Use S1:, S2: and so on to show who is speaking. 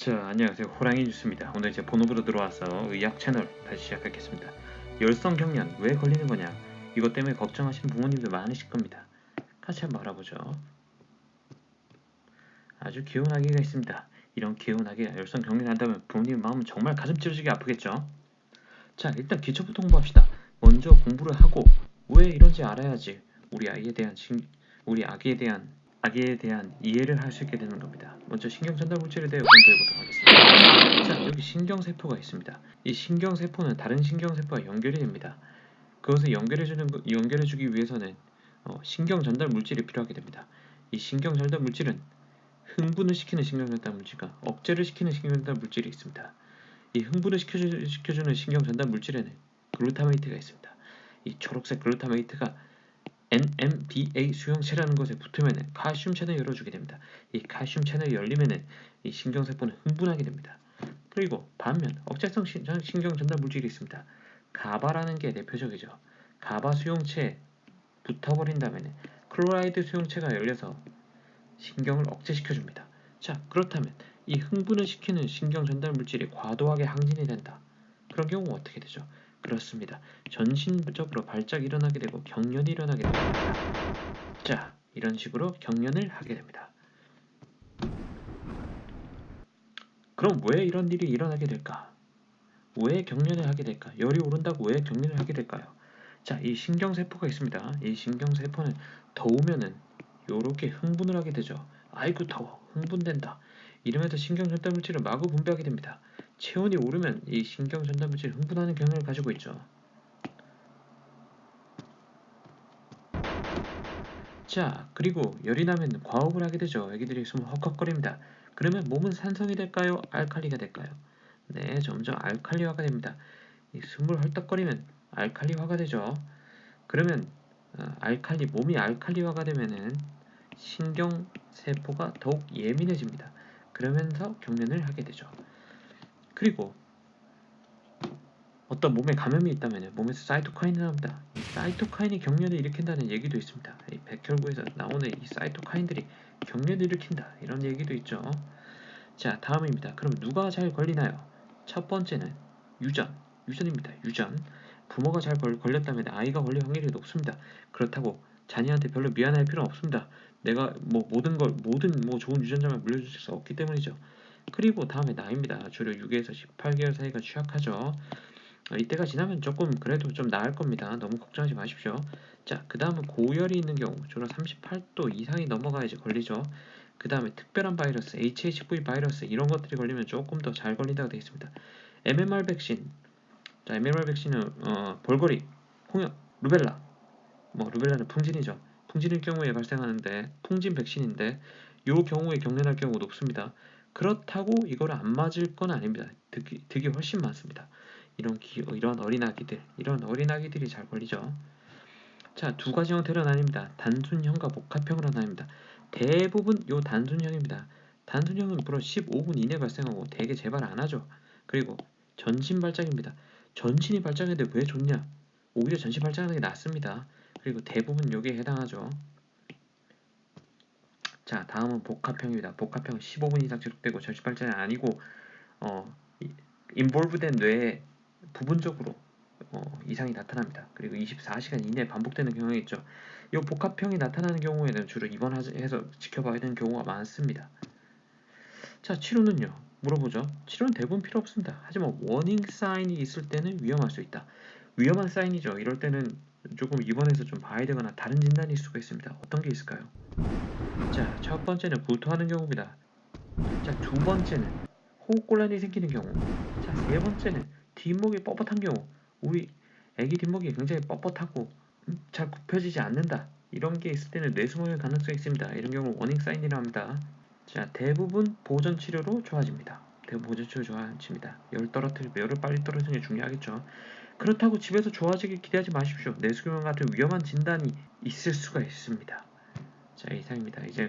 S1: 자, 안녕하세요. 호랑이 뉴스입니다. 오늘 이제 본업으로 들어와서 의학 채널 다시 시작하겠습니다. 열성 경련 왜 걸리는 거냐? 이것 때문에 걱정하시는 부모님들 많으실 겁니다. 같이 한번 알아보죠. 아주 귀여운 아기가 있습니다. 이런 귀여운 아기가 열성 경련 한다면 부모님 마음은 정말 가슴 찌르지게 아프겠죠? 자, 일단 기초부터 공부합시다. 먼저 공부를 하고 왜 이런지 알아야지 우리 아이에 대한 신, 우리 아기에 대한 아기에 대한 이해를 할 수 있게 되는 겁니다. 먼저 신경 전달 물질에 대해 공부해 보도록 하겠습니다. 자, 여기 신경 세포가 있습니다. 이 신경 세포는 다른 신경 세포와 연결이 됩니다. 그것을 연결해 주는 연결해 주기 위해서는 어, 신경 전달 물질이 필요하게 됩니다. 이 신경 전달 물질은 흥분을 시키는 신경 전달 물질과 억제를 시키는 신경 전달 물질이 있습니다. 이 흥분을 시켜주, 시켜주는 신경 전달 물질에는 글루타메이트가 있습니다. 이 초록색 글루타메이트가 NMDA 수용 체라는 것에 붙으면 칼슘 채널을 열어주게 됩니다. 이 칼슘 채널이 열리면 이 신경세포는 흥분하게 됩니다. 그리고 반면 억제성 신- 신경 전달 물질이 있습니다. 가바라는 게 대표적이죠. 가바 수용체에 붙어버린다면 클로라이드 수용체가 열려서 신경을 억제시켜줍니다. 자 그렇다면 이 흥분을 시키는 신경 전달 물질이 과도하게 항진이 된다. 그런 경우 어떻게 되죠? 그렇습니다. 전신적으로 발작이 일어나게 되고 경련이 일어나게 됩니다. 자, 이런 식으로 경련을 하게 됩니다. 그럼 왜 이런 일이 일어나게 될까? 왜 경련을 하게 될까? 열이 오른다고 왜 경련을 하게 될까요? 자, 이 신경세포가 있습니다. 이 신경세포는 더우면은 요렇게 흥분을 하게 되죠. 아이고 더워, 흥분된다. 이러면서 신경전달 물질을 마구 분비하게 됩니다. 체온이 오르면 이 신경 전달 물질이 흥분하는 경향을 가지고 있죠. 자, 그리고 열이 나면 과호흡을 하게 되죠. 애기들이 숨을 헉헉거립니다. 그러면 몸은 산성이 될까요? 알칼리가 될까요? 네, 점점 알칼리화가 됩니다. 이 숨을 헐떡거리면 알칼리화가 되죠. 그러면 어, 알칼리 몸이 알칼리화가 되면은 신경 세포가 더욱 예민해집니다. 그러면서 경련을 하게 되죠. 그리고 어떤 몸에 감염이 있다면 몸에서 사이토카인이 나옵니다. 이 사이토카인이 경련을 일으킨다는 얘기도 있습니다. 이 백혈구에서 나오는 이 사이토카인들이 경련을 일으킨다 이런 얘기도 있죠. 자 다음입니다. 그럼 누가 잘 걸리나요? 첫 번째는 유전, 유전입니다. 유전. 부모가 잘 걸, 걸렸다면 아이가 걸릴 확률이 높습니다. 그렇다고 자녀한테 별로 미안할 필요는 없습니다. 내가 뭐 모든 걸 모든 뭐 좋은 유전자만 물려줄 수 없기 때문이죠. 그리고 다음에 나이입니다. 주로 6에서 18개월 사이가 취약하죠. 어, 이때가 지나면 조금 그래도 좀 나을 겁니다. 너무 걱정하지 마십시오. 자, 그 다음은 고열이 있는 경우 주로 38도 이상이 넘어가야지 걸리죠. 그 다음에 특별한 바이러스, HHV 바이러스 이런 것들이 걸리면 조금 더 잘 걸린다고 되어 있습니다. MMR 백신, 자, MMR 백신은 어, 볼거리, 홍역, 루벨라, 뭐 루벨라는 풍진이죠. 풍진일 경우에 발생하는데 풍진 백신인데 이 경우에 경련할 경우가 높습니다. 그렇다고 이걸 안 맞을 건 아닙니다. 득이, 득이 훨씬 많습니다. 이런 기, 이런 어린아기들, 이런 어린아기들이 잘 걸리죠. 자, 두 가지 형태로 나뉩니다. 단순형과 복합형으로 나뉩니다. 대부분 요 단순형입니다. 단순형은 무려 15분 이내 발생하고 대개 재발 안 하죠. 그리고 전신 발작입니다. 전신이 발작했는데 왜 좋냐? 오히려 전신 발작하는 게 낫습니다. 그리고 대부분 여기에 해당하죠. 자, 다음은 복합형입니다. 복합형은 15분 이상 지속되고 전신 발작이 아니고 어, 인볼브된 뇌에 부분적으로 어, 이상이 나타납니다. 그리고 24시간 이내에 반복되는 경향이 있죠. 이 복합형이 나타나는 경우에는 주로 입원해서 지켜봐야 되는 경우가 많습니다. 자, 치료는요. 물어보죠. 치료는 대부분 필요 없습니다. 하지만 워닝 사인이 있을 때는 위험할 수 있다. 위험한 사인이죠. 이럴 때는 조금 입원해서 좀 봐야 되거나 다른 진단일 수가 있습니다. 어떤 게 있을까요? 자, 첫 번째는 구토하는 경우입니다. 자, 두 번째는 호흡곤란이 생기는 경우. 자, 세 번째는 뒷목이 뻣뻣한 경우. 우리 애기 뒷목이 굉장히 뻣뻣하고 음, 잘 굽혀지지 않는다. 이런 게 있을 때는 뇌수모일 가능성이 있습니다. 이런 경우 워닝 사인이라 합니다. 자, 대부분 보전 치료로 좋아집니다. 대부분 보전 치료 좋아집니다. 열 떨어뜨리고 열을 빨리 떨어지는 게 중요하겠죠. 그렇다고 집에서 좋아지길 기대하지 마십시오. 뇌수경 같은 위험한 진단이 있을 수가 있습니다. 자, 이상입니다. 이제